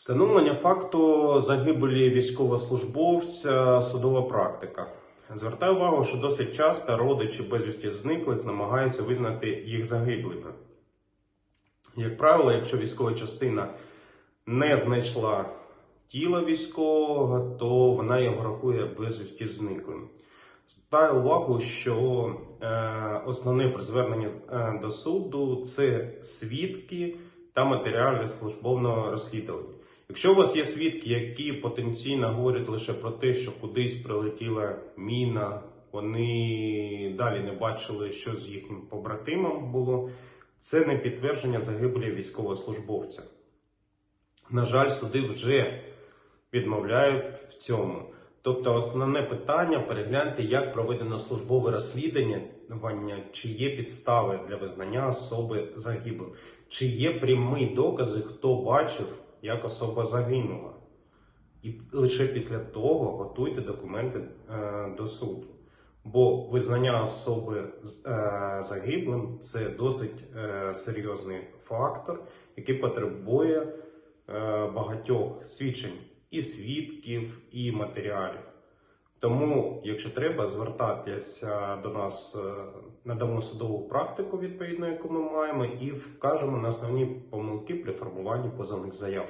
Встановлення факту загибелі військовослужбовця судова практика. Звертаю увагу, що досить часто родичі безвісті зниклих намагаються визнати їх загиблими. Як правило, якщо військова частина не знайшла тіла військового, то вона його рахує безвісті зниклим. Звертаю увагу, що е, основне при зверненні е, до суду це свідки та матеріали службового розслідування. Якщо у вас є свідки, які потенційно говорять лише про те, що кудись прилетіла міна, вони далі не бачили, що з їхнім побратимом було, це не підтвердження загибелі військовослужбовця. На жаль, суди вже відмовляють в цьому. Тобто, основне питання перегляньте, як проведено службове розслідування, чи є підстави для визнання особи загиблим, чи є прямі докази, хто бачив, як особа загинула. І лише після того готуйте документи е, до суду. Бо визнання особи е, загиблим це досить е, серйозний фактор, який потребує багатьох свідчень і свідків, і матеріалів. Тому, якщо треба, звертатися до нас, е, надамо судову практику, відповідно, яку ми маємо, і вкажемо на основні помилки при формуванні позовних заяв.